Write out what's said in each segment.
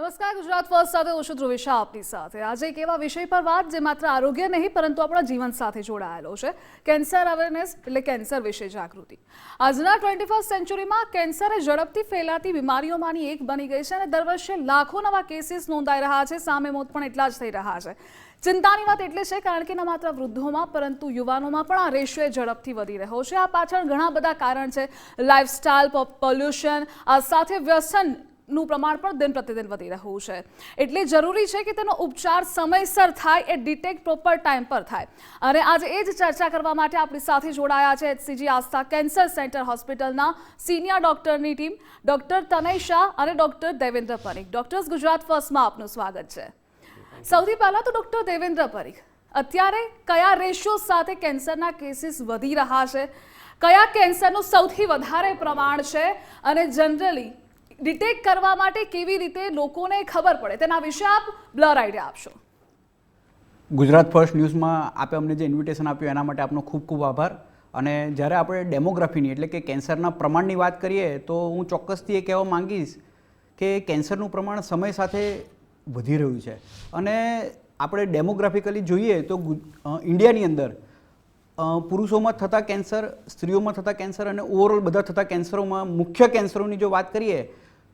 નમસ્કાર, ગુજરાત ફર્સ્ટ સાથે હું છું ધ્રુવિશા આપની સાથે. આજે એક એવા વિષય પર વાત જે માત્ર આરોગ્ય નહીં, પરંતુ આપણા જીવન સાથે જોડાયેલો છે. કેન્સર અવેરનેસ એટલે કેન્સર વિશે જાગૃતિ. આજના ટ્વેન્ટી ફર્સ્ટ સેન્ચુરીમાં કેન્સર એ ઝડપથી ફેલાતી બીમારીઓમાંની એક બની ગઈ છે અને દર વર્ષે લાખો નવા કેસીસ નોંધાઈ રહ્યા છે. સામે મોત પણ એટલા જ થઈ રહ્યા છે. ચિંતાની વાત એટલે છે કારણ કે ન માત્ર વૃદ્ધોમાં, પરંતુ યુવાનોમાં પણ આ રેશિયો ઝડપથી વધી રહ્યો છે. આ પાછળ ઘણા બધા કારણ છે. લાઇફસ્ટાઇલ પોલ્યુશન આ સાથે વ્યસન નું પ્રમાણ પણ દિન પ્રતિદિન વધી રહ્યું છે. એટલે જરૂરી છે કે તેનો ઉપચાર સમયસર થાય એ ડિટેક્ટ પ્રોપર ટાઈમ પર થાય. અને આજે એ જ ચર્ચા કરવા માટે આપણી સાથે જોડાયા છે એચસીજી આસ્થા કેન્સર સેન્ટર હોસ્પિટલના સિનિયર ડોક્ટરની ટીમ, ડોક્ટર તનય શાહ અને ડોક્ટર દેવેન્દ્ર પરીખ. ડોક્ટર્સ ગુજરાત ફર્સ્ટમાં આપનું સ્વાગત છે. સૌથી પહેલાં તો ડોક્ટર દેવેન્દ્ર પરીખ, અત્યારે કયા રેશિયો સાથે કેન્સરના કેસીસ વધી રહ્યા છે? કયા કેન્સરનું સૌથી વધારે પ્રમાણ છે? અને જનરલી ડિટેક્ટ કરવા માટે કેવી રીતે લોકોને ખબર પડે? તેના વિશે આપ બ્લર આઈડિયા આપશો. ગુજરાત ફર્સ્ટ ન્યૂઝમાં આપે અમને જે ઇન્વિટેશન આપ્યું, એના માટે આપનો ખૂબ ખૂબ આભાર. અને જ્યારે આપણે ડેમોગ્રાફીની એટલે કે કેન્સરના પ્રમાણની વાત કરીએ, તો હું ચોક્કસથી એ કહેવા માંગીશ કે કેન્સરનું પ્રમાણ સમય સાથે વધી રહ્યું છે. અને આપણે ડેમોગ્રાફિકલી જોઈએ તો ઇન્ડિયાની અંદર પુરુષોમાં થતા કેન્સર, સ્ત્રીઓમાં થતા કેન્સર અને ઓવરઓલ બધા થતા કેન્સરોમાં મુખ્ય કેન્સરોની જો વાત કરીએ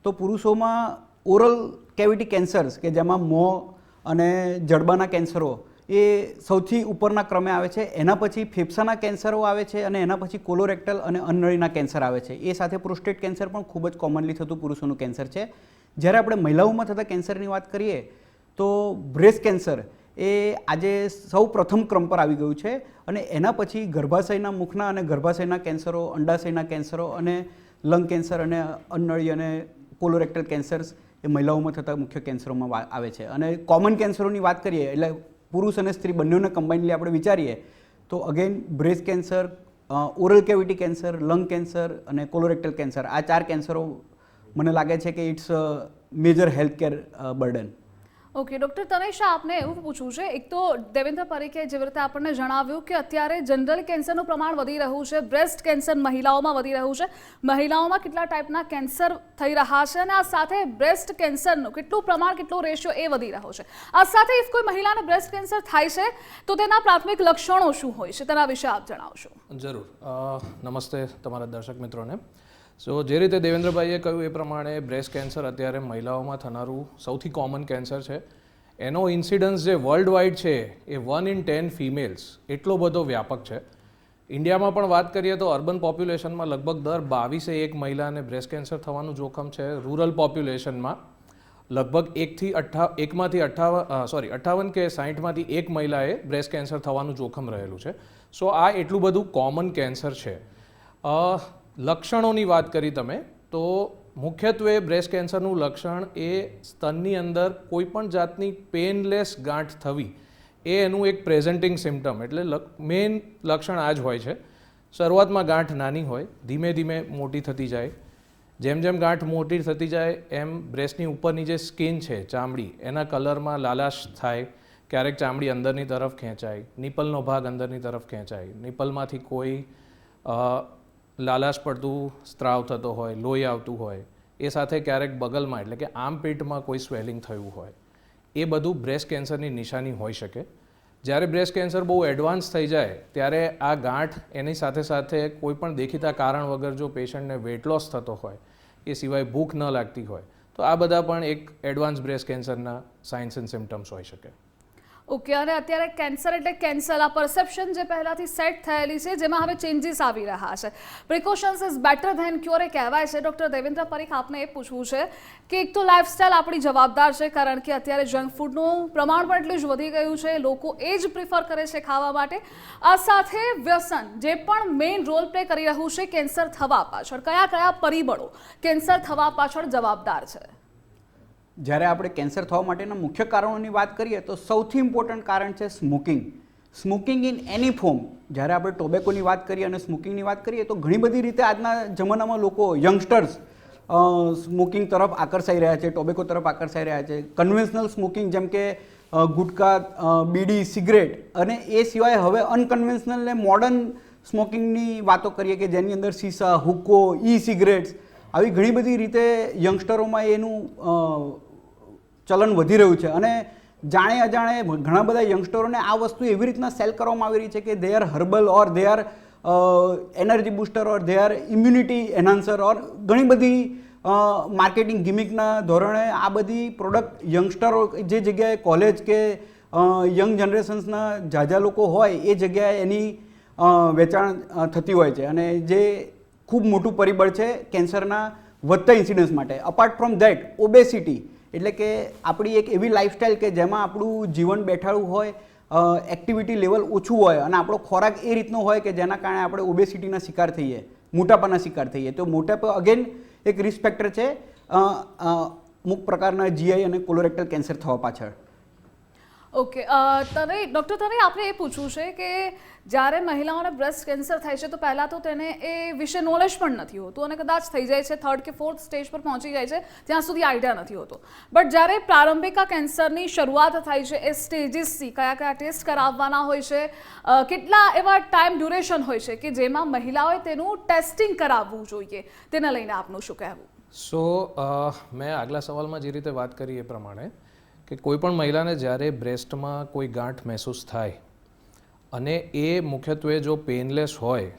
તો પુરુષોમાં ઓરલ કેવિટી કેન્સર્સ કે જેમાં મોં અને જડબાના કેન્સરો એ સૌથી ઉપરના ક્રમે આવે છે. એના પછી ફેફસાના કેન્સરો આવે છે અને એના પછી કોલોરેક્ટલ અને અન્નળીના કેન્સર આવે છે. એ સાથે પ્રોસ્ટેટ કેન્સર પણ ખૂબ જ કોમનલી થતું પુરુષોનું કેન્સર છે. જ્યારે આપણે મહિલાઓમાં થતા કેન્સરની વાત કરીએ, તો બ્રેસ્ટ કેન્સર એ આજે સૌ પ્રથમ ક્રમ પર આવી ગયું છે અને એના પછી ગર્ભાશયના મુખના અને ગર્ભાશયના કેન્સરો, અંડાશયના કેન્સરો અને લંગ કેન્સર અને અન્નળી અને કોલોરેક્ટલ કેન્સર્સ એ મહિલાઓમાં થતા મુખ્ય કેન્સરોમાં આવે છે. અને કોમન કેન્સરોની વાત કરીએ, એટલે પુરુષ અને સ્ત્રી બંનેને કમ્બાઇનલી આપણે વિચારીએ, તો again breast cancer oral cavity cancer lung cancer અને કોલોરેક્ટલ કેન્સર આ ચાર કેન્સરો મને લાગે છે કે it's major health care burden okay, doctor Tanesha, આપને એવું પૂછવું છે, એક તો દેવેન્દ્ર પરીખે જેવી રીતે આપણને જણાવ્યું કે અત્યારે જનરલ કેન્સરનું પ્રમાણ વધી રહ્યું છે, બ્રેસ્ટ કેન્સર મહિલાઓમાં વધી રહ્યું છે, મહિલાઓમાં કેટલા ટાઈપના કેન્સર થઈ રહ્યા છે અને આ સાથે બ્રેસ્ટ કેન્સરનું કેટલું પ્રમાણ, કેટલો રેશિયો એ વધી રહ્યો છે. આ સાથે ઇફ કોઈ મહિલાને બ્રેસ્ટ કેન્સર થાય છે, તો તેના પ્રાથમિક લક્ષણો શું હોય છે? તેના વિશે આપ જણાવશો. જરૂર. નમસ્તે તમારા દર્શક મિત્રોને. સો જે રીતે દેવેન્દ્રભાઈએ કહ્યું એ પ્રમાણે બ્રેસ્ટ કેન્સર અત્યારે મહિલાઓમાં થનારું સૌથી કોમન કેન્સર છે. એનો ઇન્સિડન્સ જે વર્લ્ડ વાઇડ છે એ વન ઇન ટેન ફિમેલ્સ એટલો બધો વ્યાપક છે. ઇન્ડિયામાં પણ વાત કરીએ તો અર્બન પોપ્યુલેશનમાં લગભગ દર બાવીસે એક મહિલાને બ્રેસ્ટ કેન્સર થવાનું જોખમ છે રૂરલ પોપ્યુલેશનમાં લગભગ એકથી અઠ્ઠા એકમાંથી અઠ્ઠાવન સોરી અઠ્ઠાવન કે સાહીઠમાંથી એક મહિલાએ બ્રેસ્ટ કેન્સર થવાનું જોખમ રહેલું છે. સો આ એટલું બધું કોમન કેન્સર છે. લક્ષણોની વાત કરી તમે, તો મુખ્યત્વે બ્રેસ્ટ કેન્સરનું લક્ષણ એ સ્તનની અંદર કોઈપણ જાતની પેનલેસ ગાંઠ થવી, એ એનું એક પ્રેઝન્ટિંગ સિમ્ટમ એટલે મેઇન લક્ષણ આ જ હોય છે. શરૂઆતમાં ગાંઠ નાની હોય, ધીમે ધીમે મોટી થતી જાય. જેમ જેમ ગાંઠ મોટી થતી જાય, એમ બ્રેસ્ટની ઉપરની જે સ્કિન છે, ચામડી, એના કલરમાં લાલાશ થાય, ક્યારેક ચામડી અંદરની તરફ ખેંચાય નિપલનો ભાગ અંદરની તરફ ખેંચાય. નિપલમાંથી કોઈ લાલાશ પડતું સ્ત્રાવ થતો હોય, લોહી આવતું હોય, એ સાથે ક્યારેક બગલમાં, એટલે કે આમ પેટમાં કોઈ સ્વેલિંગ થયું હોય, એ બધું બ્રેસ્ટ કેન્સરની નિશાની હોઈ શકે. જ્યારે બ્રેસ્ટ કેન્સર બહુ એડવાન્સ થઈ જાય, ત્યારે આ ગાંઠ એની સાથે સાથે કોઈ પણ દેખીતા કારણ વગર જો પેશન્ટને વેટ લોસ થતો હોય, એ સિવાય ભૂખ ન લાગતી હોય, તો આ બધા પણ એક એડવાન્સ બ્રેસ્ટ કેન્સરના સાઇન્સ એન્ડ સિમ્ટમ્સ હોઈ શકે. ઓકે, અને અત્યારે કેન્સર એટલે કેન્સર. આ પરસેપ્શન જે પહેલાંથી સેટ થયેલી છે, જેમાં હવે ચેન્જીસ આવી રહ્યા છે. Precautions is better than cure એ કહેવાય છે. ડૉક્ટર દેવેન્દ્ર પરીખ, આપને એ પૂછવું છે કે એક તો લાઇફસ્ટાઇલ આપણી જવાબદાર છે, કારણ કે અત્યારે જંક ફૂડનું પ્રમાણ પણ એટલું જ વધી ગયું છે. લોકો એ જ પ્રિફર કરે છે ખાવા માટે. આ સાથે વ્યસન, જે પણ મેઇન રોલ પ્લે કરી રહ્યું છે, કેન્સર થવા પાછળ. કયા કયા પરિબળો કેન્સર થવા પાછળ જવાબદાર છે? જ્યારે આપણે કેન્સર થવા માટેના મુખ્ય કારણોની વાત કરીએ તો સૌથી ઇમ્પોર્ટન્ટ કારણ છે smoking smoking in any form જ્યારે આપણે ટોબેકોની વાત કરીએ અને સ્મોકિંગની વાત કરીએ તો ઘણી બધી રીતે આજના જમાનામાં લોકો યંગસ્ટર્સ સ્મોકિંગ તરફ આકર્ષાઈ રહ્યા છે ટોબેકો તરફ આકર્ષાઈ રહ્યા છે. કન્વેન્શનલ સ્મોકિંગ જેમ કે ગુટકા બીડી સિગરેટ અને એ સિવાય હવે અનકન્વેન્શનલ ને મોડર્ન સ્મોકિંગની વાતો કરીએ કે જેની અંદર સીસા હુક્કો ઈ સિગરેટ્સ આવી ઘણી બધી રીતે યંગસ્ટરોમાં એનું ચલન વધી રહ્યું છે. અને જાણે અજાણે ઘણા બધા યંગસ્ટરોને આ વસ્તુ એવી રીતના સેલ કરવામાં આવી રહી છે કે they are herbal or they are energy booster or they are immunity enhancer or ઘણી બધી માર્કેટિંગ ગિમિકના ધોરણે આ બધી પ્રોડક્ટ યંગસ્ટરો જે જગ્યાએ કોલેજ કે યંગ જનરેશન્સના ઝાઝા લોકો હોય એ જગ્યાએ એની વેચાણ થતી હોય છે. અને જે ખૂબ મોટું પરિબળ છે કેન્સરના વધતા ઇન્સિડન્સ માટે. અપાર્ટ ફ્રોમ ધેટ ઓબેસિટી એટલે કે આપણી એક એવી લાઇફસ્ટાઈલ કે જેમાં આપણું જીવન બેઠાડું હોય એક્ટિવિટી લેવલ ઓછું હોય અને આપણો ખોરાક એ રીતનો હોય કે જેના કારણે આપણે ઓબેસિટીના શિકાર થઈએ, મોટાપાના શિકાર થઈએ. તો મોટાપા અગેન એક રિસ્ક ફેક્ટર છે અમુક પ્રકારના જીઆઈ અને કોલોરેક્ટલ કેન્સર થવા પાછળ. ઓકે તને ડૉક્ટર તને આપણે એ પૂછવું છે કે જ્યારે મહિલાઓને બ્રેસ્ટ કેન્સર થાય છે, તો પહેલાં તો તેને એ વિશે નોલેજ પણ નથી હોતું અને કદાચ થઈ જાય છે થર્ડ કે ફોર્થ સ્ટેજ પર પહોંચી જાય છે, ત્યાં સુધી આઈડિયા નથી હોતો. બટ જ્યારે પ્રારંભિક આ કેન્સરની શરૂઆત થાય છે, એ સ્ટેજીસથી કયા કયા ટેસ્ટ કરાવવાના હોય છે કેટલા એવા ટાઈમ ડ્યુરેશન હોય છે કે જેમાં મહિલાઓએ તેનું ટેસ્ટિંગ કરાવવું જોઈએ, તેને લઈને આપનું શું કહેવું? સો મેં આગલા સવાલમાં જે રીતે વાત કરી એ પ્રમાણે કે કોઈ પણ મહિલાને જ્યારે બ્રેસ્ટમાં કોઈ ગાંઠ મહેસૂસ થાય અને એ મુખ્યત્વે જો પેનલેસ હોય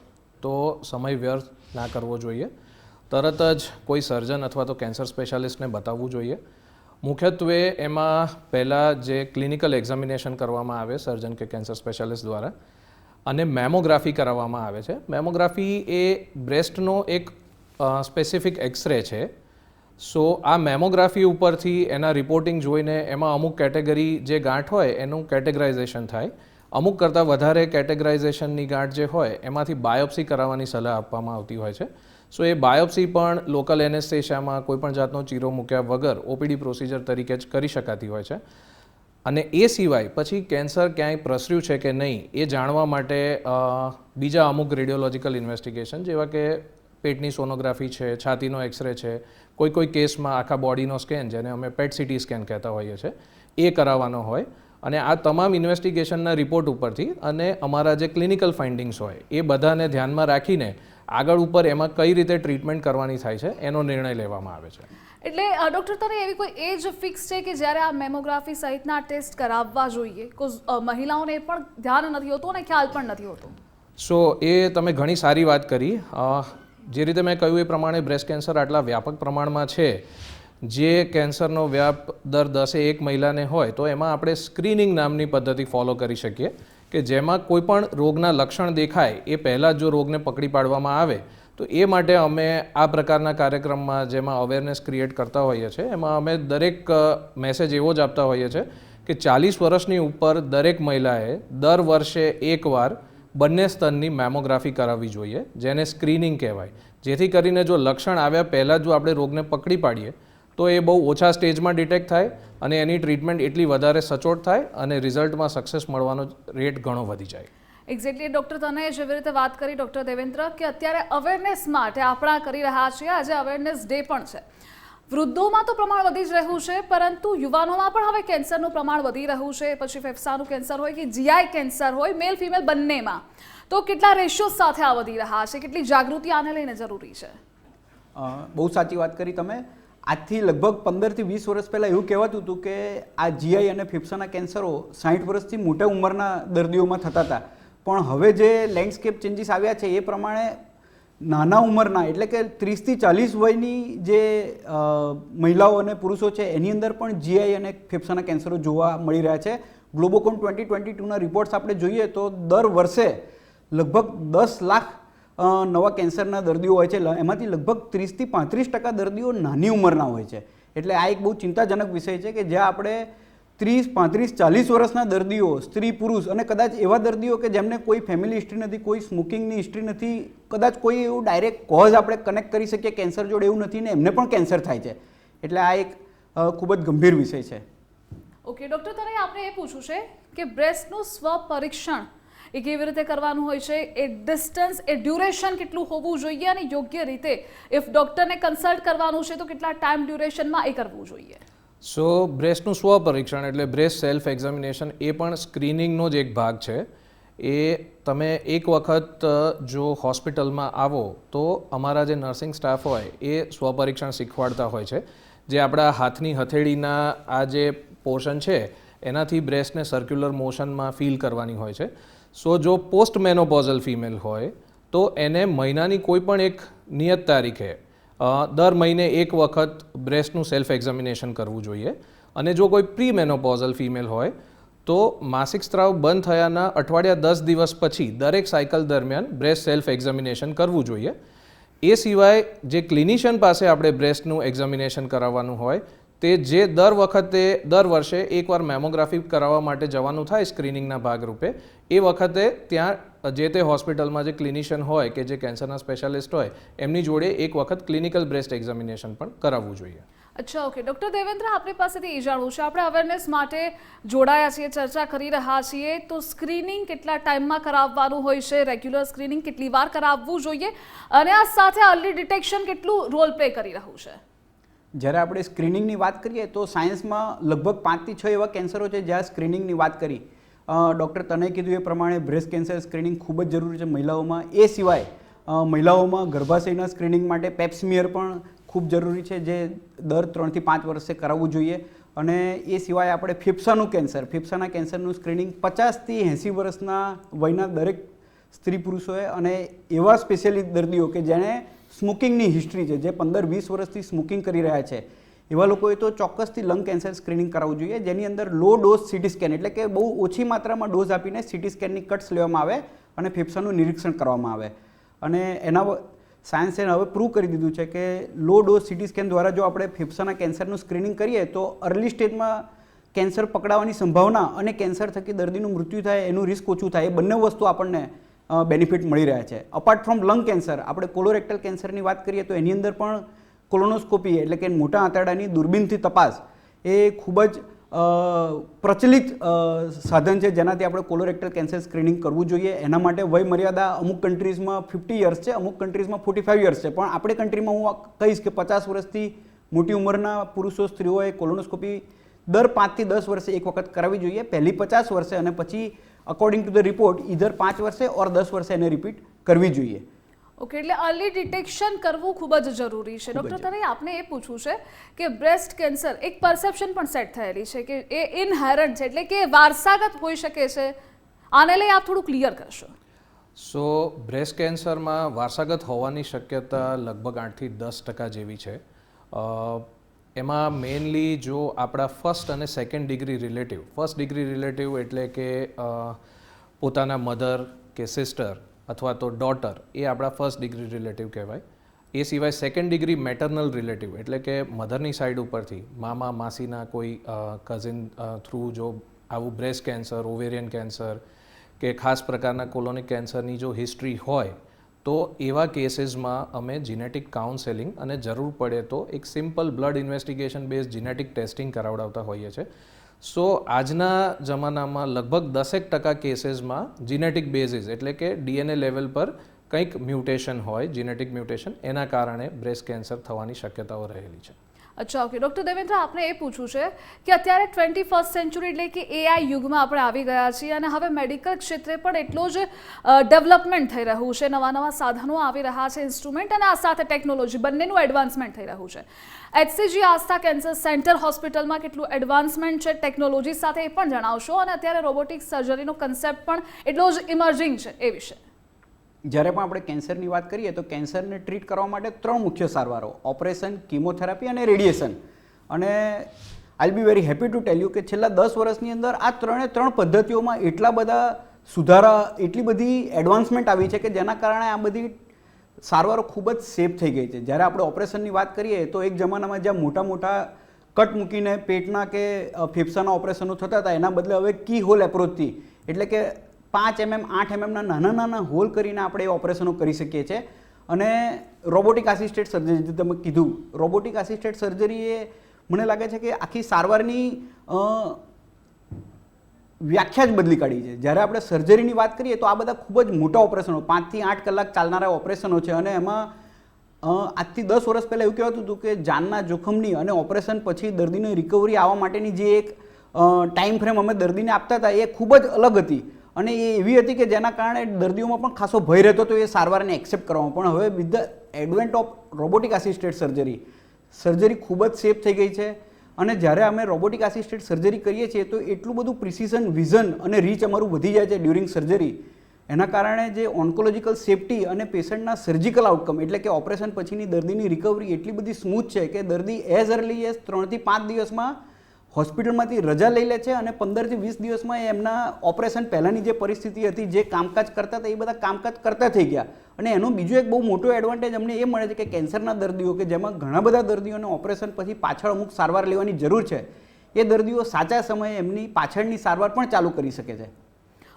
તો સમય વ્યર્થ ના કરવો જોઈએ. તરત જ કોઈ સર્જન અથવા તો કેન્સર સ્પેશિયાલિસ્ટને બતાવવું જોઈએ. મુખ્યત્વે એમાં પહેલાં જે ક્લિનિકલ એક્ઝામિનેશન કરવામાં આવે સર્જન કે કેન્સર સ્પેશિયાલિસ્ટ દ્વારા અને મેમોગ્રાફી કરાવવામાં આવે છે. મેમોગ્રાફી એ બ્રેસ્ટનો એક સ્પેસિફિક એક્સરે છે. સો આ મેમોગ્રાફી ઉપરથી એના રિપોર્ટિંગ જોઈને એમાં અમુક કેટેગરી જે ગાંઠ હોય એનું કેટેગરાઇઝેશન થાય. અમુક કરતાં વધારે કેટેગરાઇઝેશનની ગાંઠ જે હોય એમાંથી બાયોપ્સી કરાવવાની સલાહ આપવામાં આવતી હોય છે. સો એ બાયોપ્સી પણ લોકલ એનેસ્થેશિયામાં કોઈપણ જાતનો ચીરો મૂક્યા વગર ઓપીડી પ્રોસિજર તરીકે જ કરી શકાતી હોય છે. અને એ સિવાય પછી કેન્સર ક્યાંય પ્રસર્યું છે કે નહીં એ જાણવા માટે બીજા અમુક રેડિયોલોજિકલ ઇન્વેસ્ટિગેશન જેવા કે પેટની સોનોગ્રાફી છે છાતીનો એક્સરે છે કોઈ કોઈ કેસમાં આખા બોડીનો સ્કેન જેને અમે પેટ સિટી સ્કેન કહેતા હોઈએ છીએ એ કરાવવાનો હોય. અને આ તમામ ઇન્વેસ્ટિગેશનના રિપોર્ટ ઉપરથી અને અમારા જે ક્લિનિકલ ફાઇન્ડિંગ્સ હોય એ બધાને ધ્યાનમાં રાખીને આગળ ઉપર એમાં કઈ રીતે ટ્રીટમેન્ટ કરવાની થાય છે એનો નિર્ણય લેવામાં આવે છે. એટલે ડૉક્ટર તને એવી કોઈ એજ ફિક્સ છે કે જ્યારે આ મેમોગ્રાફી સહિતના ટેસ્ટ કરાવવા જોઈએ? મહિલાઓને પણ ધ્યાન નથી હોતું અને ખ્યાલ પણ નથી હોતો? સો એ તમે ઘણી સારી વાત કરી. જે રીતે મેં કહ્યું એ પ્રમાણે બ્રેસ્ટ કેન્સર આટલા વ્યાપક પ્રમાણમાં છે. જે કેન્સરનો વ્યાપ દર દસે એક મહિલાને હોય, તો એમાં આપણે સ્ક્રીનિંગ નામની પદ્ધતિ ફોલો કરી શકીએ કે જેમાં કોઈ પણ રોગના લક્ષણ દેખાય, એ પહેલાં જો રોગને પકડી પાડવામાં આવે, તો એ માટે અમે આ પ્રકારના કાર્યક્રમમાં જેમાં અવેરનેસ ક્રિએટ કરતા હોઈએ છીએ એમાં અમે દરેક મેસેજ એવો જ આપતા હોઈએ છીએ કે ચાલીસ વર્ષની ઉપર દરેક મહિલાએ દર વર્ષે એકવાર બંને સ્તનની મેમોગ્રાફી કરાવવી જોઈએ, જેને સ્ક્રીનિંગ કહેવાય. જેથી કરીને જો લક્ષણ આવ્યા પહેલાં જો આપણે રોગને પકડી પાડીએ, તો એ બહુ ઓછા સ્ટેજમાં ડિટેક્ટ થાય અને એની ટ્રીટમેન્ટ એટલી વધારે સચોટ થાય અને રિઝલ્ટમાં સક્સેસ મળવાનો રેટ ઘણો વધી જાય. એક્ઝેક્ટલી ડૉક્ટર તને જેવી રીતે વાત કરી ડૉક્ટર દેવેન્દ્ર કે અત્યારે અવેરનેસ માટે આપણા કરી રહ્યા છીએ. આજે અવેરનેસ ડે પણ છે. વૃદ્ધોમાં તો પ્રમાણ વધી જ રહ્યું છે, પરંતુ યુવાનોમાં પણ હવે કેન્સરનું પ્રમાણ વધી રહ્યું છે. પછી ફેફસાનું કેન્સર હોય કે જીઆઈ કેન્સર હોય, મેલ ફિમેલ બંનેમાં. તો કેટલા રેશિયો સાથે આ વધી રહ્યા છે? કેટલી જાગૃતિ આને લઈને જરૂરી છે? બહુ સાચી વાત કરી તમે. આજથી લગભગ પંદરથી વીસ વર્ષ પહેલાં એવું કહેવાતું હતું કે આ જીઆઈ અને ફેફસાના કેન્સરો સાઠ વર્ષથી મોટા ઉંમરના દર્દીઓમાં થતા હતા. પણ હવે જે લેન્ડસ્કેપ ચેન્જીસ આવ્યા છે, એ પ્રમાણે નાના ઉંમરના, એટલે કે ત્રીસથી ચાલીસ વયની જે મહિલાઓ અને પુરુષો છે, એની અંદર પણ જીઆઈ અને ફેફસાના કેન્સરો જોવા મળી રહ્યા છે. ગ્લોબોકોન ટ્વેન્ટી ટ્વેન્ટી ટુના રિપોર્ટ્સ આપણે જોઈએ તો દર વર્ષે લગભગ દસ લાખ નવા કેન્સરના દર્દીઓ હોય છે. એમાંથી લગભગ ત્રીસથી પાંત્રીસ ટકા દર્દીઓ નાની ઉંમરના હોય છે. એટલે આ એક બહુ ચિંતાજનક વિષય છે કે જ્યાં આપણે ત્રીસ, પાંત્રીસ, ચાલીસ વર્ષના દર્દીઓ, સ્ત્રી, પુરુષ અને કદાચ એવા દર્દીઓ કે જેમને કોઈ ફેમિલી હિસ્ટ્રી નથી, કોઈ સ્મોકિંગની હિસ્ટ્રી નથી, કદાચ કોઈ એવું ડાયરેક્ટ કોઝ આપણે કનેક્ટ કરી શકીએ કેન્સર જોડે એવું નથી ને એમને પણ કેન્સર થાય છે. એટલે આ એક ખૂબ જ ગંભીર વિષય છે. ઓકે ડૉક્ટર તને આપણે એ પૂછવું છે કે બ્રેસ્ટનું સ્વ પરીક્ષણ એ કેવી રીતે કરવાનું હોય છે? એ ડિસ્ટન્સ એ ડ્યુરેશન કેટલું હોવું જોઈએ અને યોગ્ય રીતે ઇફ ડૉક્ટરને કન્સલ્ટ કરવાનું છે તો કેટલા ટાઈમ ડ્યુરેશનમાં એ કરવું જોઈએ? સો બ્રેસ્ટનું સ્વ પરીક્ષણ એટલે બ્રેસ્ટ સેલ્ફ એક્ઝામિનેશન એ પણ સ્ક્રીનિંગનો જ એક ભાગ છે. એ તમે એક વખત જો હોસ્પિટલમાં આવો, તો અમારા જે નર્સિંગ સ્ટાફ હોય, એ સ્વપરીક્ષણ શીખવાડતા હોય છે. જે આપણા હાથની હથેળીના આ જે પોર્શન છે, એનાથી બ્રેસ્ટને સર્ક્યુલર મોશનમાં ફીલ કરવાની હોય છે. સો જો પોસ્ટ મેનોપોઝલ ફિમેલ હોય, તો એને મહિનાની કોઈ પણ એક નિયત તારીખે દર મહિને એક વખત બ્રેસ્ટનું સેલ્ફ એક્ઝામિનેશન કરવું જોઈએ. અને જો કોઈ પ્રી મેનોપોઝલ ફિમેલ હોય, તો માસિક સ્ત્રાવ બંધ થયાના અઠવાડિયા દસ દિવસ પછી દરેક સાયકલ દરમિયાન બ્રેસ્ટ સેલ્ફ એક્ઝામિનેશન કરવું જોઈએ. એ સિવાય જે ક્લિનિશિયન પાસે આપણે બ્રેસ્ટનું એક્ઝામિનેશન કરાવવાનું હોય, તે જે દર વખતે, દર વર્ષે એકવાર મેમોગ્રાફી કરાવવા માટે જવાનું થાય સ્ક્રીનિંગના ભાગરૂપે, એ વખતે ત્યાં જે તે હોસ્પિટલમાં જે ક્લિનિશિયન હોય કે જે કેન્સરના સ્પેશિયાલિસ્ટ હોય એમની જોડે એક વખત ક્લિનિકલ બ્રેસ્ટ એક્ઝામિનેશન પણ કરાવવું જોઈએ. અચ્છા ઓકે. ડૉક્ટર દેવેન્દ્ર આપણી પાસેથી એ જાણવું છે. આપણે અવેરનેસ માટે જોડાયા છીએ ચર્ચા કરી રહ્યા છીએ. તો સ્ક્રીનિંગ કેટલા ટાઈમમાં કરાવવાનું હોય છે? રેગ્યુલર સ્ક્રીનિંગ કેટલી વાર કરાવવું જોઈએ? અને આ સાથે અર્લી ડિટેક્શન કેટલું રોલ પ્લે કરી રહ્યું છે? જ્યારે આપણે સ્ક્રીનિંગની વાત કરીએ તો સાયન્સમાં લગભગ પાંચથી છ એવા કેન્સરો છે જ્યાં સ્ક્રીનિંગની વાત કરી. ડૉક્ટર તને કીધું એ પ્રમાણે બ્રેસ્ટ કેન્સર સ્ક્રીનિંગ ખૂબ જ જરૂરી છે મહિલાઓમાં. એ સિવાય મહિલાઓમાં ગર્ભાશયના સ્ક્રીનિંગ માટે પેપ્સમિયર પણ ખૂબ જરૂરી છે જે દર ત્રણથી પાંચ વર્ષે કરાવવું જોઈએ. અને એ સિવાય આપણે ફેફસાનું કેન્સર, ફેફસાના કેન્સરનું સ્ક્રીનિંગ પચાસથી એંસી વર્ષના વયના દરેક સ્ત્રી પુરુષોએ અને એવા સ્પેશિયલી દર્દીઓ કે જેણે સ્મોકિંગની હિસ્ટ્રી છે, જે પંદર વીસ વર્ષથી સ્મોકિંગ કરી રહ્યા છે એવા લોકોએ તો ચોક્કસથી લંગ કેન્સર સ્ક્રીનિંગ કરાવવું જોઈએ, જેની અંદર લો ડોઝ સીટી સ્કેન એટલે કે બહુ ઓછી માત્રામાં ડોઝ આપીને સીટી સ્કેનની કટ્સ લેવામાં આવે અને ફેફસાનું નિરીક્ષણ કરવામાં આવે. અને એના સાયન્સે હવે પ્રૂવ કરી દીધું છે કે લો ડોઝ સીટી સ્કેન દ્વારા જો આપણે ફેફસાના કેન્સરનું સ્ક્રીનિંગ કરીએ, તો અર્લી સ્ટેજમાં કેન્સર પકડાવાની સંભાવના અને કેન્સર થકી દર્દીનું મૃત્યુ થાય, એનું રિસ્ક ઓછું થાય, એ બંને વસ્તુ આપણને બેનિફિટ મળી રહ્યા છે. અપાર્ટ ફ્રોમ લંગ કેન્સર આપણે કોલોરેક્ટલ કેન્સરની વાત કરીએ તો એની અંદર પણ કોલોનોસ્કોપી એટલે કે મોટા આંતરડાની દૂરબીનથી તપાસ એ ખૂબ જ પ્રચલિત સાધન છે. જેનાથી આપણે કોલોરેક્ટલ કેન્સર સ્ક્રીનિંગ કરવું જોઈએ. એના માટે વય મર્યાદા અમુક કન્ટ્રીઝમાં ફિફ્ટી યર્સ છે, અમુક કન્ટ્રીઝમાં ફોર્ટી ફાઇવ યર્સ છે. પણ આપણે કન્ટ્રીમાં હું કહીશ કે પચાસ વર્ષથી મોટી ઉંમરના પુરુષો, સ્ત્રીઓએ કોલોનોસ્કોપી દર પાંચથી દસ વર્ષે એક વખત કરાવવી જોઈએ. પહેલી પચાસ વર્ષે અને પછી અકોર્ડિંગ ટુ ધ રિપોર્ટ ઇધર પાંચ વર્ષે ઓર દસ વર્ષે એને રિપીટ કરવી જોઈએ. ઓકે એટલે અર્લી ડિટેક્શન કરવું ખૂબ જ જરૂરી છે. ડૉક્ટર તને આપને એ પૂછવું છે કે બ્રેસ્ટ કેન્સર એક પરસેપ્શન પણ સેટ થયેલી છે કે એ ઇનહેરન્ટ છે એટલે કે વારસાગત હોઈ શકે છે. આને લઈ આપ થોડું ક્લિયર કરશો. સો બ્રેસ્ટ કેન્સરમાં વારસાગત હોવાની શક્યતા લગભગ આઠથી દસ ટકા જેવી છે. એમાં મેઇનલી જો આપણા ફર્સ્ટ અને second degree relative first degree relative એટલે કે પોતાના મધર કે સિસ્ટર અથવા તો ડોટર એ આપણા ફર્સ્ટ ડિગ્રી રિલેટિવ કહેવાય. એ સિવાય સેકન્ડ ડિગ્રી મેટર્નલ રિલેટિવ એટલે કે મધરની સાઈડ ઉપરથી, મામા, માસીના કોઈ કઝિન થ્રુ જો આવું બ્રેસ્ટ કેન્સર ઓવેરિયન કેન્સર કે ખાસ પ્રકારના કોલોનિક કેન્સરની જો હિસ્ટ્રી હોય, તો એવા કેસીસમાં અમે જીનેટિક કાઉન્સેલિંગ અને જરૂર પડે તો એક simple blood investigation base genetic testing કરાવડાવતા હોઈએ છીએ. સો આજના જમાનામાં લગભગ દસેક ટકા કેસીસમાં જીનેટિક બેઝિસ એટલે કે ડીએનએ લેવલ પર કંઈક મ્યુટેશન હોય જીનેટિક મ્યુટેશન એના કારણે બ્રેસ્ટ કેન્સર થવાની શક્યતાઓ રહેલી છે. અચ્છા ઓકે ડૉક્ટર દેવેન્દ્ર આપણે એ પૂછવું છે કે અત્યારે ટ્વેન્ટી ફર્સ્ટ સેન્ચુરી એટલે કે એઆઈ યુગમાં આપણે આવી ગયા છીએ અને હવે મેડિકલ ક્ષેત્રે પણ એટલો જ ડેવલપમેન્ટ થઈ રહ્યું છે. નવા નવા સાધનો આવી રહ્યા છે ઇન્સ્ટ્રુમેન્ટ અને આ સાથે ટેકનોલોજી બંનેનું એડવાન્સમેન્ટ થઈ રહ્યું છે. એચસીજી આસ્થા કેન્સર સેન્ટર હોસ્પિટલમાં કેટલું એડવાન્સમેન્ટ છે ટેકનોલોજી સાથે એ પણ જણાવશો. અને અત્યારે રોબોટિક સર્જરીનો કન્સેપ્ટ પણ એટલો જ ઇમર્જિંગ છે એ વિશે. જ્યારે પણ આપણે કેન્સરની વાત કરીએ તો કેન્સરને ટ્રીટ કરવા માટે ત્રણ મુખ્ય સારવારો, ઓપરેશન કિમોથેરાપી અને રેડિયેશન અને I be very happy to tell you કે છેલ્લા દસ વર્ષની અંદર આ ત્રણે ત્રણ પદ્ધતિઓમાં એટલા બધા સુધારા, એટલી બધી એડવાન્સમેન્ટ આવી છે કે જેના કારણે આ બધી સારવારો ખૂબ જ સેફ થઈ ગઈ છે. જ્યારે આપણે ઓપરેશનની વાત કરીએ તો એક જમાનામાં જ્યાં મોટા મોટા કટ મૂકીને પેટના કે ફેફસાના ઓપરેશનો થતા હતા, એના બદલે હવે કી હોલ એપ્રોચથી એટલે કે પાંચ એમએમ, આઠ એમએમના નાના નાના હોલ કરીને આપણે એ ઓપરેશનો કરી શકીએ છીએ. અને રોબોટિક આસિસ્ટેડ સર્જરી, જે તમે કીધું, રોબોટિક આસિસ્ટેડ સર્જરી એ મને લાગે છે કે આખી સારવારની વ્યાખ્યા જ બદલી કાઢી છે. જ્યારે આપણે સર્જરીની વાત કરીએ તો આ બધા ખૂબ જ મોટા ઓપરેશનો, પાંચથી આઠ કલાક ચાલનારા ઓપરેશનો છે. અને એમાં આજથી દસ વર્ષ પહેલાં એવું કહેવાતું હતું કે જાનના જોખમની અને ઓપરેશન પછી દર્દીની રિકવરી આવવા માટેની જે એક ટાઈમ ફ્રેમ અમે દર્દીને આપતા હતા એ ખૂબ જ અલગ હતી. અને એ એવી હતી કે જેના કારણે દર્દીઓમાં પણ ખાસો ભય રહેતો હતો, એ સારવારને એક્સેપ્ટ કરવામાં. પણ હવે with the advent of robotic assisted surgery surgery ખૂબ જ સેફ થઈ ગઈ છે. અને જ્યારે અમે રોબોટિક આસિસ્ટેડ સર્જરી કરીએ છીએ, તો એટલું બધું પ્રિસિઝન વિઝન અને રીચ અમારું વધી જાય છે ડ્યુરિંગ સર્જરી એના કારણે જે ઓન્કોલોજીકલ સેફટી અને પેશન્ટના સર્જિકલ આઉટકમ એટલે કે ઓપરેશન પછીની દર્દીની રિકવરી એટલી બધી સ્મૂથ છે કે દર્દી એઝ અર્લી એઝ ત્રણથી પાંચ દિવસમાં હોસ્પિટલમાંથી રજા લઈ લે છે અને પંદરથી વીસ દિવસમાં એમના ઓપરેશન પહેલાંની જે પરિસ્થિતિ હતી, જે કામકાજ કરતા હતા, એ બધા કામકાજ કરતા થઈ ગયા. અને એનો બીજો એક બહુ મોટો એડવાન્ટેજ અમને એ મળે છે કે કેન્સરના દર્દીઓ કે જેમાં ઘણા બધા દર્દીઓને ઓપરેશન પછી પાછળ અમુક સારવાર લેવાની જરૂર છે, એ દર્દીઓ સાચા સમયે એમની પાછળની સારવાર પણ ચાલુ કરી શકે છે.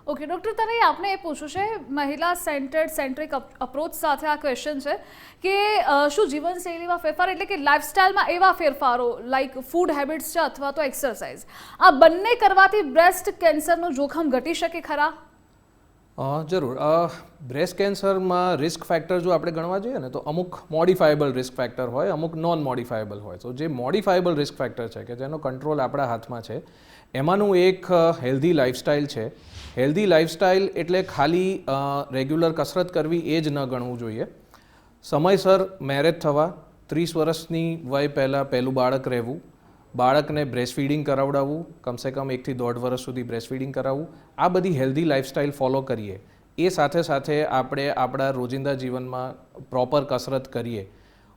ઓકે ડૉક્ટર તને આપણે એ પૂછવું છે, મહિલા સેન્ટર્ડ સેન્ટ્રિક અપ્રોચ સાથે આ ક્વેશ્ચન છે કે શું જીવનશૈલીમાં ફેરફાર એટલે કે લાઇફસ્ટાઇલમાં એવા ફેરફારો લાઇક ફૂડ હેબિટ્સ છે અથવા તો એક્સરસાઇઝ આ બંને કરવાથી બ્રેસ્ટ કેન્સરનું જોખમ ઘટી શકે ખરા? જરૂર. બ્રેસ્ટ કેન્સરમાં રિસ્ક ફેક્ટર જો આપણે ગણવા જોઈએ ને, તો અમુક મોડિફાયેબલ રિસ્ક ફેક્ટર હોય, અમુક નોન મોડિફાયેબલ હોય. તો જે મોડિફાયેબલ રિસ્ક ફેક્ટર છે, કે જેનો કંટ્રોલ આપણા હાથમાં છે, એમાંનું એક હેલ્ધી લાઇફસ્ટાઇલ છે. હેલ્ધી લાઇફસ્ટાઇલ એટલે ખાલી રેગ્યુલર કસરત કરવી એ જ ન ગણવું જોઈએ. સમયસર મેરેજ થવા, ત્રીસ વર્ષની વય પહેલાં પહેલું બાળક રહેવું બાળકને બ્રેસ્ટ ફીડિંગ કરાવડાવવું, કમસે કમ એકથી દોઢ વર્ષ સુધી બ્રેસ્ટ ફીડિંગ કરાવવું, આ બધી હેલ્ધી લાઇફસ્ટાઇલ ફોલો કરીએ. એ સાથે સાથે આપણે આપણા રોજિંદા જીવનમાં પ્રોપર કસરત કરીએ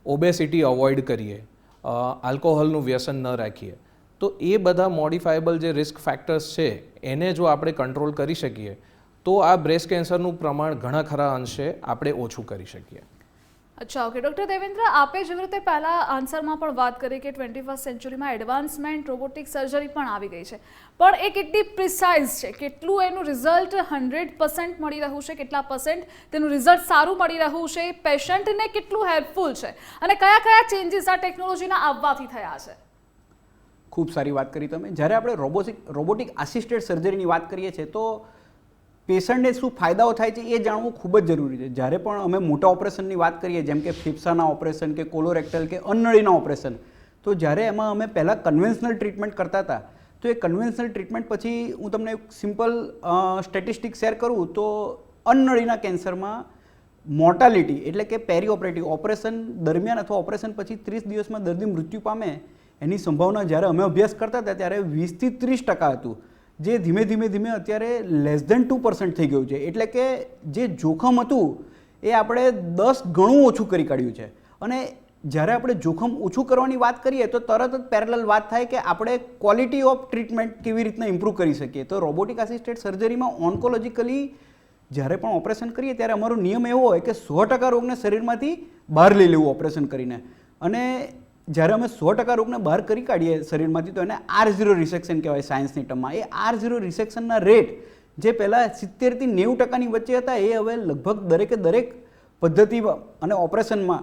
ઓબેસિટી અવોઇડ કરીએ આલ્કોહોલનું વ્યસન ન રાખીએ. તો એ બધા મોડિફાયેબલ જે રિસ્ક ફેક્ટર્સ છે, એને જો આપણે કંટ્રોલ કરી શકીએ, તો આ બ્રેસ્ટ કેન્સરનું પ્રમાણ ઘણા ખરા અંશે આપણે ઓછું કરી શકીએ. અચ્છા ઓકે ડૉક્ટર દેવેન્દ્ર આપે જેવી રીતે પહેલા આન્સરમાં પણ વાત કરી કે ટ્વેન્ટી ફર્સ્ટ સેન્ચુરીમાં એડવાન્સમેન્ટ રોબોટિક સર્જરી પણ આવી ગઈ છે. પણ એ કેટલી પ્રિસાઇઝ છે? કેટલું એનું રિઝલ્ટ હંડ્રેડ પર્સન્ટ મળી રહ્યું છે? કેટલા પર્સન્ટ તેનું રિઝલ્ટ સારું મળી રહ્યું છે? પેશન્ટને કેટલું હેલ્પફુલ છે? અને કયા કયા ચેન્જીસ આ ટેકનોલોજીના આવવાથી થયા છે? ખૂબ સારી વાત કરી તમે. જ્યારે આપણે રોબોટિક રોબોટિક આસિસ્ટેડ સર્જરીની વાત કરીએ છીએ, તો પેશન્ટને શું ફાયદાઓ થાય છે એ જાણવું ખૂબ જ જરૂરી છે. જ્યારે પણ અમે મોટા ઓપરેશનની વાત કરીએ, જેમ કે ફેફસાના ઓપરેશન કે કોલોરેક્ટલ કે અન્નળીના ઓપરેશન, તો જ્યારે એમાં અમે પહેલાં કન્વેન્શનલ ટ્રીટમેન્ટ કરતા હતા, તો એ કન્વેન્શનલ ટ્રીટમેન્ટ પછી હું તમને એક સિમ્પલ સ્ટેટિસ્ટિક શેર કરું તો અન્નળીના કેન્સરમાં મોર્ટાલિટી એટલે કે પેરી ઓપરેટિવ ઓપરેશન દરમિયાન અથવા ઓપરેશન પછી ત્રીસ દિવસમાં દર્દી મૃત્યુ પામે એની સંભાવના જ્યારે અમે અભ્યાસ કરતા હતા ત્યારે વીસથી ત્રીસ ટકા હતું. જે ધીમે ધીમે ધીમે અત્યારે લેસ દેન ટુ પર્સન્ટ થઈ ગયું છે. એટલે કે જે જોખમ હતું, એ આપણે દસ ગણું ઓછું કરી કાઢ્યું છે. અને જ્યારે આપણે જોખમ ઓછું કરવાની વાત કરીએ, તો તરત જ પેરેલલ વાત થાય કે આપણે ક્વોલિટી ઓફ ટ્રીટમેન્ટ કેવી રીતના ઇમ્પ્રૂવ કરી શકીએ. તો રોબોટિક આસિસ્ટેડ સર્જરીમાં ઓન્કોલોજીકલી જ્યારે પણ ઓપરેશન કરીએ, ત્યારે અમારો નિયમ એવો હોય કે સો ટકા રોગને શરીરમાંથી બહાર લઈ લેવું ઓપરેશન કરીને. અને જ્યારે અમે સો ટકા રોગને બહાર કરી કાઢીએ શરીરમાંથી, તો એને આર ઝીરો રિસેક્શન કહેવાય સાયન્સની ટર્મમાં. એ આર ઝીરો રિસેક્શનના રેટ જે પહેલાં સિત્તેરથી નેવું ટકાની વચ્ચે હતા, એ હવે લગભગ દરેકે દરેક પદ્ધતિ અને ઓપરેશનમાં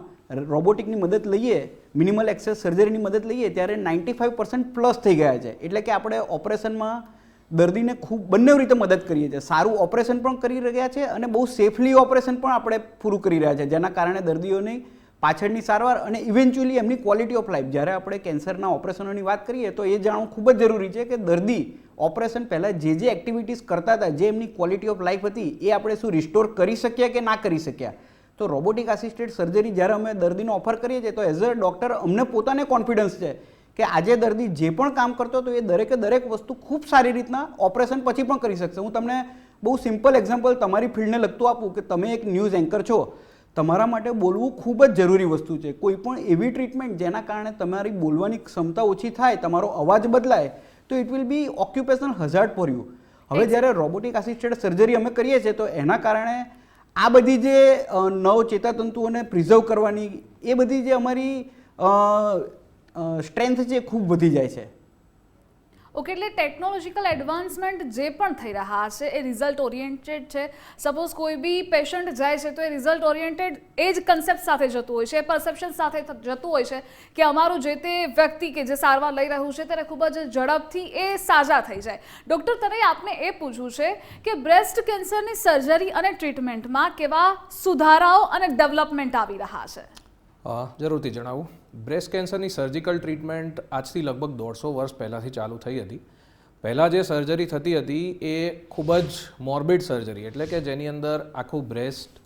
રોબોટિકની મદદ લઈએ, મિનિમલ એક્સેસ સર્જરીની મદદ લઈએ, ત્યારે નાઇન્ટી ફાઇવ પર્સન્ટ પ્લસ થઈ ગયા છે. એટલે કે આપણે ઓપરેશનમાં દર્દીને ખૂબ બંને રીતે મદદ કરીએ છીએ. સારું ઓપરેશન પણ કરી રહ્યા છે અને બહુ સેફલી ઓપરેશન પણ આપણે પૂરું કરી રહ્યા છે, જેના કારણે દર્દીઓની પાછળની સારવાર અને ઇવેન્ચ્યુઅલી એમની ક્વોલિટી ઓફ લાઈફ જ્યારે આપણે કેન્સરના ઓપરેશનોની વાત કરીએ તો એ જાણવું ખૂબ જ જરૂરી છે કે દર્દી ઓપરેશન પહેલાં જે જે એક્ટિવિટીઝ કરતા હતા, જે એમની ક્વોલિટી ઓફ લાઈફ હતી, એ આપણે શું રિસ્ટોર કરી શક્યા કે ના કરી શક્યા તો રોબોટિક આસિસ્ટેડ સર્જરી જ્યારે અમે દર્દીને ઓફર કરીએ છીએ, તો એઝ અ ડૉક્ટર અમને પોતાને કોન્ફિડન્સ છે કે આજે દર્દી જે પણ કામ કરતો હતો એ દરેકે દરેક વસ્તુ ખૂબ સારી રીતના ઓપરેશન પછી પણ કરી શકશે. હું તમને બહુ સિમ્પલ એક્ઝામ્પલ તમારી ફિલ્ડને લગતું આપું કે તમે એક ન્યૂઝ એન્કર છો. તમારા માટે બોલવું ખૂબ જ જરૂરી વસ્તુ છે. કોઈ પણ એવી ટ્રીટમેન્ટ જેના કારણે તમારી બોલવાની ક્ષમતા ઓછી થાય તમારો અવાજ બદલાય તો it will be occupational hazard for you હવે જ્યારે રોબોટિક આસિસ્ટેડ સર્જરી અમે કરીએ છીએ તો એના કારણે આ બધી જે નવ ચેતાતંતુઓને પ્રિઝર્વ કરવાની એ બધી જે અમારી સ્ટ્રેન્થ છે એ ખૂબ વધી જાય છે. ઓકે, એટલે ટેકનોલોજીકલ એડવાન્સમેન્ટ જે પણ થઈ રહ્યા છે, એ રિઝલ્ટ ઓરિએન્ટેડ છે. સપોઝ કોઈ બી પેશન્ટ જાય છે, તો એ રિઝલ્ટ ઓરિએન્ટેડ એ જ કન્સેપ્ટ સાથે જતું હોય છે, એ પરસેપ્શન સાથે જતું હોય છે કે અમારું જે તે વ્યક્તિ કે જે સારવાર લઈ રહ્યું છે, ત્યારે ખૂબ જ ઝડપથી એ સાજા થઈ જાય. ડૉક્ટર તને આપને એ પૂછવું છે કે બ્રેસ્ટ કેન્સરની સર્જરી અને ટ્રીટમેન્ટમાં કેવા સુધારાઓ અને ડેવલપમેન્ટ આવી રહ્યા છે? જરૂરથી જણાવું. બ્રેસ્ટ કેન્સરની સર્જિકલ ટ્રીટમેન્ટ આજથી લગભગ દોઢસો વર્ષ પહેલાંથી ચાલુ થઈ હતી. પહેલાં જે સર્જરી થતી હતી એ ખૂબ જ મોર્બિડ સર્જરી એટલે કે જેની અંદર આખું બ્રેસ્ટ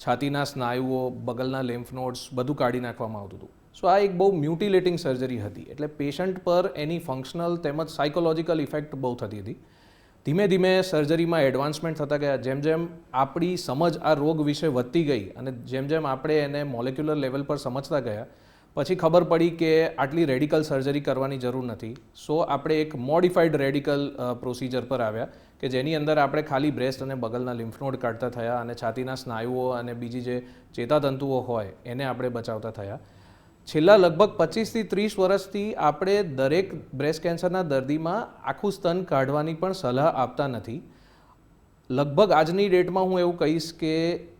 છાતીના સ્નાયુઓ, બગલના લેમ્ફ નોડ્સ બધું કાઢી નાખવામાં આવતું હતું. સો આ એક બહુ મ્યુટિલેટિંગ સર્જરી હતી, એટલે પેશન્ટ પર એની ફંક્શનલ તેમજ સાયકોલોજીકલ ઇફેક્ટ બહુ થતી હતી. ધીમે ધીમે સર્જરીમાં એડવાન્સમેન્ટ થતા ગયા. જેમ જેમ આપણી સમજ આ રોગ વિશે વધતી ગઈ અને જેમ જેમ આપણે એને મોલેક્યુલર લેવલ પર સમજતા ગયા, પછી ખબર પડી કે આટલી રેડિકલ સર્જરી કરવાની જરૂર નથી. સો આપણે એક મોડિફાઈડ રેડિકલ પ્રોસિજર પર આવ્યા કે જેની અંદર આપણે ખાલી બ્રેસ્ટ અને બગલના લિમ્ફનોડ કાઢતા થયા અને છાતીના સ્નાયુઓ અને બીજી જે ચેતાતંતુઓ હોય એને આપણે બચાવતા થયા. છેલ્લા લગભગ પચીસથી ત્રીસ વર્ષથી આપણે દરેક બ્રેસ્ટ કેન્સરના દર્દીમાં આખું સ્તન કાઢવાની પણ સલાહ આપતા નથી. લગભગ આજની ડેટમાં હું એવું કહીશ કે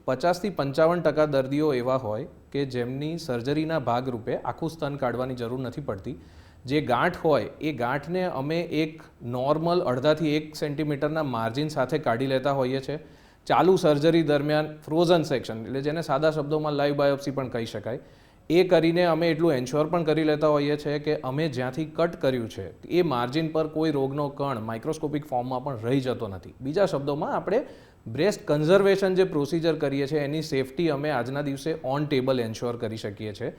પચાસથી પંચાવન ટકા દર્દીઓ એવા હોય કે જેમની સર્જરીના ભાગરૂપે આખું સ્તન કાઢવાની જરૂર નથી પડતી. જે ગાંઠ હોય, એ ગાંઠને અમે એક નોર્મલ અડધાથી એક સેન્ટીમીટરના માર્જિન સાથે કાઢી લેતા હોઈએ છીએ ચાલુ સર્જરી દરમિયાન ફ્રોઝન સેક્શન એટલે જેને સાદા શબ્દોમાં લાઈવ બાયોપ્સી પણ કહી શકાય. એ કરીને અમે એટલું એન્શ્યોર પણ કરી લેતા હોઈએ છીએ કે અમે જ્યાંથી કટ કર્યું છે, એ માર્જિન પર કોઈ રોગનો કણ માઇક્રોસ્કોપિક ફોર્મમાં પણ રહી જતો નથી. બીજા શબ્દોમાં આપણે બ્રેસ્ટ કન્ઝર્વેશન જે પ્રોસિજર કરીએ છીએ, એની સેફટી અમે આજના દિવસે ઓન ટેબલ એન્શ્યોર કરી શકીએ છીએ.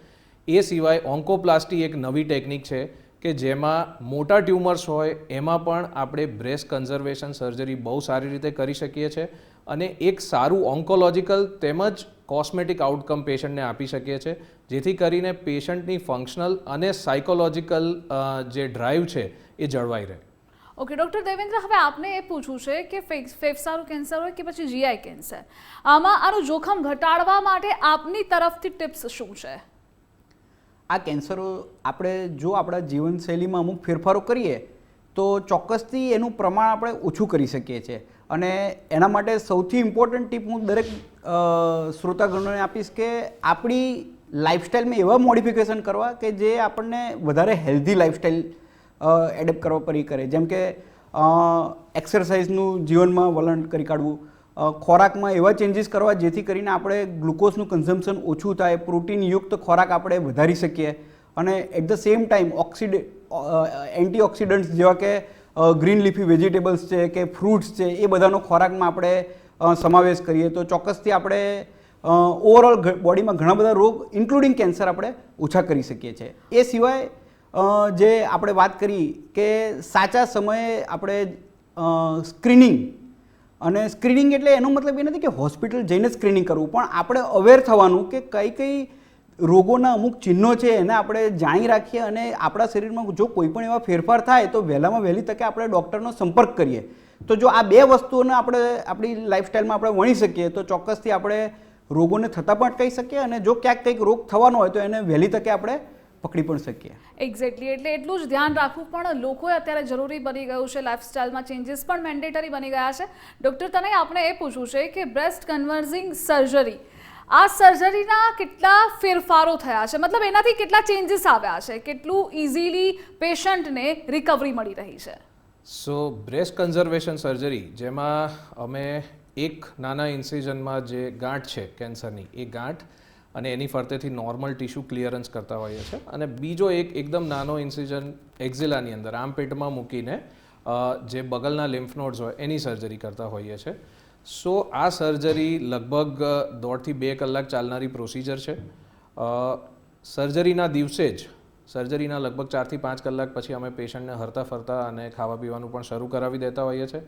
એ સિવાય ઓન્કોપ્લાસ્ટી એક નવી ટેકનિક છે કે જેમાં મોટા ટ્યુમર્સ હોય, એમાં પણ આપણે બ્રેસ્ટ કન્ઝર્વેશન સર્જરી બહુ સારી રીતે કરી શકીએ છીએ અને એક સારું ઓન્કોલોજીકલ તેમજ કોસ્મેટિક આઉટકમ પેશન્ટને આપી શકીએ છીએ. જેથી કરીને પેશન્ટની ફંક્શનલ અને સાયકોલોજીકલ જે ડ્રાઈવ છે એ જળવાઈ રહે. ઓકે ડૉક્ટર દેવેન્દ્ર હવે આપને એ પૂછવું છે કે ફેફ- ફેફસાનું કેન્સર હોય કે પછી જીઆઈ કેન્સર. આમાં આનું જોખમ ઘટાડવા માટે આપની તરફથી ટિપ્સ શું છે? આ કેન્સરો આપણે જો આપણા જીવનશૈલીમાં અમુક ફેરફારો કરીએ તો ચોક્કસથી એનું પ્રમાણ આપણે ઓછું કરી શકીએ છીએ. અને એના માટે સૌથી ઇમ્પોર્ટન્ટ ટીપ હું દરેક શ્રોતાગણોને આપીશ કે આપણી લાઈફસ્ટાઈલમાં એવા મોડિફિકેશન કરવા કે જે આપણને વધારે હેલ્ધી લાઈફસ્ટાઈલ એડેપ્ટ કરવા પરી કરે. જેમ કે એક્સરસાઇઝનું જીવનમાં વલણ કરી કાઢવું ખોરાકમાં એવા ચેન્જીસ કરવા જેથી કરીને આપણે ગ્લુકોઝનું કન્ઝમ્પશન ઓછું થાય પ્રોટીનયુક્ત ખોરાક આપણે વધારી શકીએ અને એટ ધ સેમ ટાઈમ ઓક્સિડે એન્ટીઓક્સિડન્ટ્સ જેવા કે ગ્રીન લીફી વેજીટેબલ્સ છે કે ફ્રૂટ્સ છે, એ બધાનો ખોરાકમાં આપણે સમાવેશ કરીએ. તો ચોક્કસથી આપણે ઓવરઓલ બોડીમાં ઘણા બધા રોગ ઇન્ક્લુડિંગ કેન્સર આપણે ઓછા કરી શકીએ છીએ. એ સિવાય જે આપણે વાત કરી કે સાચા સમયે આપણે સ્ક્રીનિંગ અને સ્ક્રીનિંગ એટલે એનો મતલબ એ નથી કે હોસ્પિટલ જઈને સ્ક્રીનિંગ કરવું, પણ આપણે અવેર થવાનું કે કઈ કઈ રોગોના અમુક ચિહ્નો છે એને આપણે જાણી રાખીએ અને આપણા શરીરમાં જો કોઈ પણ એવા ફેરફાર થાય તો વહેલામાં વહેલી તકે આપણે ડૉક્ટરનો સંપર્ક કરીએ. તો જો આ બે વસ્તુઓને આપણે આપણી લાઈફસ્ટાઈલમાં આપણે વણી શકીએ તો ચોક્કસથી આપણે રોગોને થતાં પણ અટકાવી શકીએ અને જો ક્યાંક કંઈક રોગ થવાનો હોય તો એને વહેલી તકે આપણે પકડી પણ શકીએ. એક્ઝેક્ટલી એટલે એટલું જ ધ્યાન રાખવું પણ લોકોએ અત્યારે જરૂરી બની ગયું છે. લાઇફસ્ટાઇલમાં ચેન્જીસ પણ મેન્ડેટરી બની ગયા છે. ડૉક્ટર તને આપણે એ પૂછવું છે કે બ્રેસ્ટ કન્વર્ઝિંગ સર્જરી આ સર્જરીના કેટલા ફેરફારો થયા છે? મતલબ એનાથી કેટલા ચેન્જીસ આવ્યા છે? કેટલું ઇઝીલી પેશન્ટને રિકવરી મળી રહી છે? સો બ્રેસ્ટ કન્ઝર્વેશન સર્જરી જેમાં અમે એક નાના ઇન્સિઝનમાં જે ગાંઠ છે કેન્સરની, એ ગાંઠ અને એની ફરતેથી નોર્મલ ટિશ્યુ ક્લિયરન્સ કરતા હોઈએ છીએ અને બીજો એક એકદમ નાનો ઇન્સિઝન એક્ઝિલાની અંદર, આમ પેટમાં મૂકીને જે બગલના લિમ્ફ નોડ્સ હોય, એની સર્જરી કરતા હોઈએ છીએ સો, આ સર્જરી લગભગ દોઢથી બે કલાક ચાલનારી પ્રોસિજર છે. સર્જરીના દિવસે જ સર્જરીના લગભગ ચારથી પાંચ કલાક પછી અમે પેશન્ટને હરતા ફરતા અને ખાવા પીવાનું પણ શરૂ કરાવી દેતા હોઈએ છીએ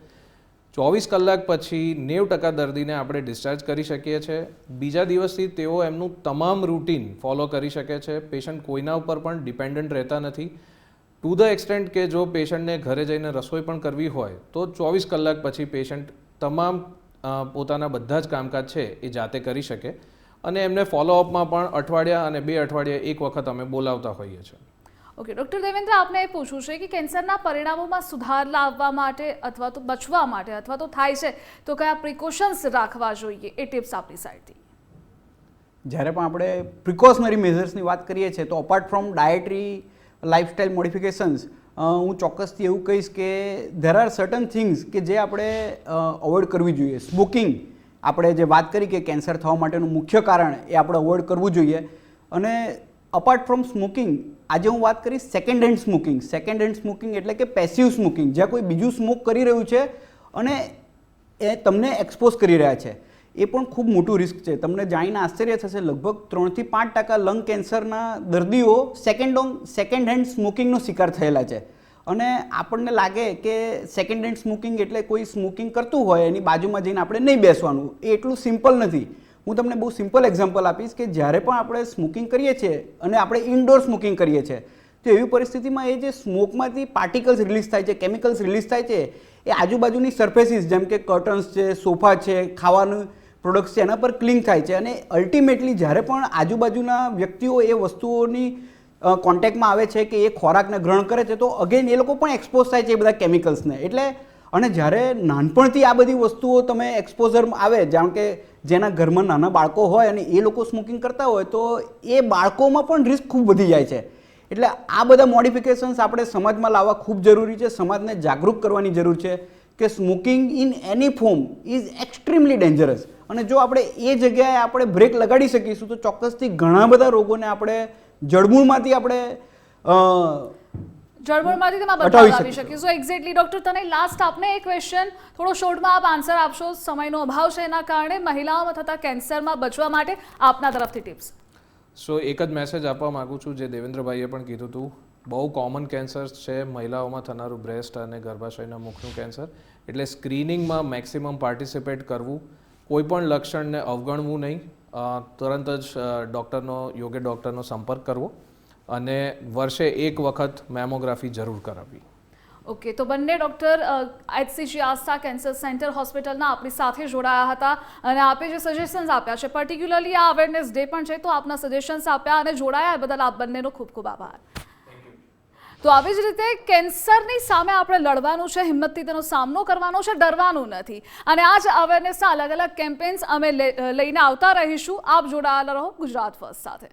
ચોવીસ કલાક પછી નેવ ટકા દર્દીને આપણે ડિસ્ચાર્જ કરી શકીએ છીએ બીજા દિવસથી તેઓ એમનું તમામ રૂટીન ફોલો કરી શકે છે. પેશન્ટ કોઈના ઉપર પણ ડિપેન્ડન્ટ રહેતા નથી. ટુ ધ એક્સટેન્ટ કે જો પેશન્ટને ઘરે જઈને રસોઈ પણ કરવી હોય, તો ચોવીસ કલાક પછી પેશન્ટ તમામ પોતાના બધા જ કામકાજ છે એ જાતે કરી શકે. અને એમને ફોલોઅપમાં પણ અઠવાડિયા અને બે અઠવાડિયા એક વખત અમે બોલાવતા હોઈએ છીએ. ઓકે ડૉક્ટર દેવેન્દ્ર આપને એ પૂછવું છે કે કેન્સરના પરિણામોમાં સુધાર લાવવા માટે અથવા તો બચવા માટે અથવા તો થાય છે, તો કયા પ્રિકોશન્સ રાખવા જોઈએ એ ટિપ્સ આપણી સાઈડથી જ્યારે પણ આપણે પ્રિકોશનરી મેઝર્સની વાત કરીએ છીએ, તો apart from dietary lifestyle modifications હું ચોક્કસથી એવું કહીશ કે ધેર આર સર્ટન થિંગ્સ કે જે આપણે અવોઇડ કરવી જોઈએ. સ્મોકિંગ આપણે જે વાત કરી કે કેન્સર થવા માટેનું મુખ્ય કારણ એ આપણે અવોઇડ કરવું જોઈએ. અને અપાર્ટ ફ્રોમ સ્મોકિંગ આજે હું વાત કરીશ second hand smoking second hand smoking એટલે કે પેસિવ સ્મોકિંગ જ્યાં કોઈ બીજું સ્મોક કરી રહ્યું છે અને એ તમને એક્સપોઝ કરી રહ્યા છે. એ પણ ખૂબ મોટું રિસ્ક છે. તમને જાણીને આશ્ચર્ય થશે, લગભગ ત્રણથી પાંચ ટકા લંગ કેન્સરના દર્દીઓ સેકન્ડ ઓન સેકન્ડ હેન્ડ સ્મોકિંગનો શિકાર થયેલા છે. અને આપણને લાગે કે સેકન્ડ હેન્ડ સ્મોકિંગ એટલે કોઈ સ્મોકિંગ કરતું હોય, એની બાજુમાં જઈને આપણે નહીં બેસવાનું. એ એટલું સિમ્પલ નથી. હું તમને બહુ સિમ્પલ એક્ઝામ્પલ આપીશ કે જ્યારે પણ આપણે સ્મોકિંગ કરીએ છીએ અને આપણે ઇન્ડોર સ્મોકિંગ કરીએ છીએ, તો એવી પરિસ્થિતિમાં એ જે સ્મોકમાંથી પાર્ટિકલ્સ રિલીઝ થાય છે કેમિકલ્સ રિલીઝ થાય છે, એ આજુબાજુની સરફેસીસ જેમ કે કર્ટન્સ છે, સોફા છે, ખાવાનું પ્રોડક્ટ્સ છે, એના પર ક્લિંગ થાય છે. અને અલ્ટિમેટલી જ્યારે પણ આજુબાજુના વ્યક્તિઓ એ વસ્તુઓની કોન્ટેક્ટમાં આવે છે કે એ ખોરાકને ગ્રહણ કરે છે, તો અગેન એ લોકો પણ એક્સપોઝ થાય છે એ બધા કેમિકલ્સને એટલે અને જ્યારે નાનપણથી આ બધી વસ્તુઓ તમે એક્સપોઝર આવે, જાણ કે જેના ઘરમાં નાના બાળકો હોય અને એ લોકો સ્મોકિંગ કરતા હોય, તો એ બાળકોમાં પણ રિસ્ક ખૂબ વધી જાય છે. એટલે આ બધા મોડિફિકેશન્સ આપણે સમાજમાં લાવવા ખૂબ જરૂરી છે. સમાજને જાગૃત કરવાની જરૂર છે કે smoking in any form is extremely dangerous અને જો આપણે એ જગ્યાએ આપણે બ્રેક લગાડી શકીશું, તો ચોક્કસથી ઘણા બધા રોગોને આપણે જડમૂળમાંથી આપણે અ, જળબળમાંથી તેમાં બદલાવ આવી સો એક્ઝેક્ટલી ડોક્ટર તને લાસ્ટ આપને એક ક્વેશ્ચન થોડો શોર્ટમાં આપ આન્સર આપશો. સમયનો અભાવ છે એના કારણે મહિલાઓમાં થતા કેન્સરમાં બચવા માટે આપના તરફથી ટિપ્સ સો એક જ મેસેજ આપવા માગું છું જે દેવેન્દ્રભાઈએ પણ કીધું હતું. બહુ કોમન કેન્સર છે મહિલાઓમાં થનારું બ્રેસ્ટ અને ગર્ભાશયના મુખનું કેન્સર એટલે સ્ક્રીનિંગમાં મેક્સિમમ પાર્ટિસિપેટ કરવું કોઈ પણ લક્ષણને અવગણવું નહીં. તુરંત તરત જ ડૉક્ટરનો યોગ્ય ડૉક્ટરનો સંપર્ક કરવો. અને વર્ષે એક વખત મેમોગ્રાફી જરૂર કરાવવી. ઓકે તો બંને doctor HCG Astha cancer centre હોસ્પિટલના આપણી સાથે જોડાયા હતા અને આપે જે સજેશન્સ આપ્યા છે પર્ટિક્યુલરલી આ અવેરનેસ ડે પણ છે તો આપના સજેશન્સ આપ્યા અને જોડાયા. બદલ આપ બંનેનો ખૂબ ખૂબ આભાર તો આવી જ રીતે કેન્સરની સામે આપણે લડવાનું છે હિંમતથી તેનો સામનો કરવાનો છે ડરવાનું નથી. અને આ જ અવેરનેસના અલગ અલગ કેમ્પેન્સ અમે લઈને આવતા રહીશું. આપ જોડાયેલા રહો ગુજરાત ફર્સ્ટ સાથે.